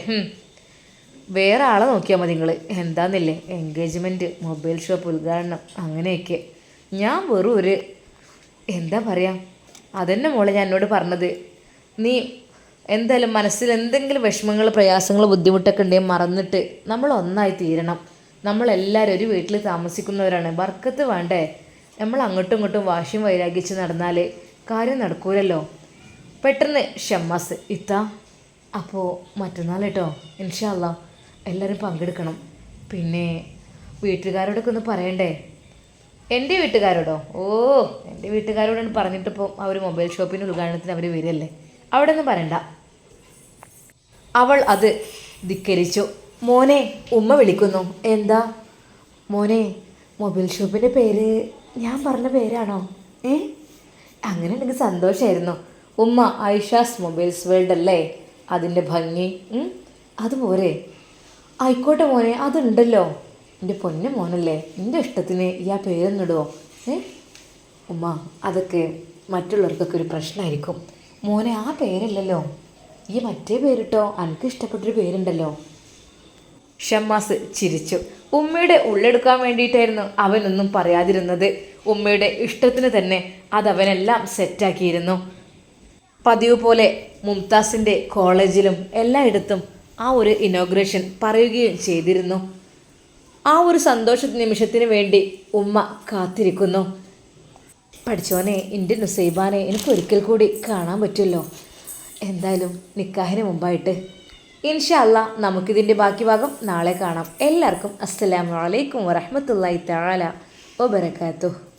വേറെ ആളെ നോക്കിയാൽ മതി നിങ്ങൾ എന്താന്നില്ലേ? എൻഗേജ്മെന്റ് മൊബൈൽ ഷോപ്പ് ഉദ്ഘാടനം അങ്ങനെയൊക്കെ. ഞാൻ വെറും ഒരു എന്താ പറയുക അതന്നെ മോളെ ഞാൻ എന്നോട് പറഞ്ഞത്. നീ എന്തായാലും മനസ്സിൽ എന്തെങ്കിലും വിഷമങ്ങൾ പ്രയാസങ്ങൾ ബുദ്ധിമുട്ടൊക്കെ ഉണ്ടെങ്കിൽ മറന്നിട്ട് നമ്മൾ ഒന്നായി തീരണം. നമ്മളെല്ലാവരും ഒരു വീട്ടിൽ താമസിക്കുന്നവരാണ്. വർക്കത്ത് വേണ്ടേ? നമ്മൾ അങ്ങോട്ടും ഇങ്ങോട്ടും വാശിയും വൈരാഗ്യിച്ച് നടന്നാൽ കാര്യം നടക്കൂലല്ലോ. പെട്ടെന്ന് ഷമ്മാസ് ഇത്ത അപ്പോൾ മറ്റന്നാൾ കേട്ടോ ഇൻഷാല്ല എല്ലാവരും പങ്കെടുക്കണം. പിന്നെ വീട്ടുകാരോടൊക്കെ ഒന്ന് പറയണ്ടേ? എന്റെ വീട്ടുകാരോടോ? ഓ എന്റെ വീട്ടുകാരോടാണ് പറഞ്ഞിട്ടിപ്പോൾ അവർ മൊബൈൽ ഷോപ്പിന്റെ ഉദ്ഘാടനത്തിന് അവർ വരികയല്ലേ. അവിടെ ഒന്നും പറയണ്ട. അവൾ അത് ധിക്കരിച്ചു. മോനെ ഉമ്മ വിളിക്കുന്നു. എന്താ? മോനെ മൊബൈൽ ഷോപ്പിന്റെ പേര് ഞാൻ പറഞ്ഞ പേരാണോ? ഏ? അങ്ങനെ എനിക്ക് സന്തോഷമായിരുന്നു ഉമ്മ ഐഷാസ് മൊബൈൽസ് വേൾഡ് അല്ലേ? അതിന്റെ ഭംഗി അതുപോലെ ആയിക്കോട്ടെ മോനെ അതുണ്ടല്ലോ. എന്റെ പൊന്നു മോനല്ലേ എന്റെ ഇഷ്ടത്തിന് ഈ ആ പേരൊന്നിടുവോ? ഏ? ഉമ്മ അതൊക്കെ മറ്റുള്ളവർക്കൊക്കെ ഒരു പ്രശ്നമായിരിക്കും മോനെ ആ പേരല്ലല്ലോ. ഈ മറ്റേ പേരിട്ടോ? എനിക്ക് ഇഷ്ടപ്പെട്ടൊരു പേരുണ്ടല്ലോ. ഷമ്മാസ് ചിരിച്ചു. ഉമ്മയുടെ ഉള്ളെടുക്കാൻ വേണ്ടിയിട്ടായിരുന്നു അവനൊന്നും പറയാതിരുന്നത്. ഉമ്മയുടെ ഇഷ്ടത്തിന് തന്നെ അതവനെല്ലാം സെറ്റാക്കിയിരുന്നു. പതിവ് പോലെ മുംതാസിന്റെ കോളേജിലും എല്ലായിടത്തും ആ ഒരു ഇനോഗ്രേഷൻ പറയുകയും ചെയ്തിരുന്നു. ആ ഒരു സന്തോഷ നിമിഷത്തിന് വേണ്ടി ഉമ്മ കാത്തിരിക്കുന്നു. പഠിച്ചോനെ എന്റെ നുസൈബാനെ എനിക്ക് ഒരിക്കൽ കൂടി കാണാൻ പറ്റുമല്ലോ. എന്തായാലും നിക്കാഹിന് മുമ്പായിട്ട് ഇൻഷല്ല നമുക്കിതിന്റെ ബാക്കി ഭാഗം നാളെ കാണാം. എല്ലാവർക്കും അസ്സലാമു അലൈക്കും വറഹമത്തല്ലായി തആല വബറകാതുഹു.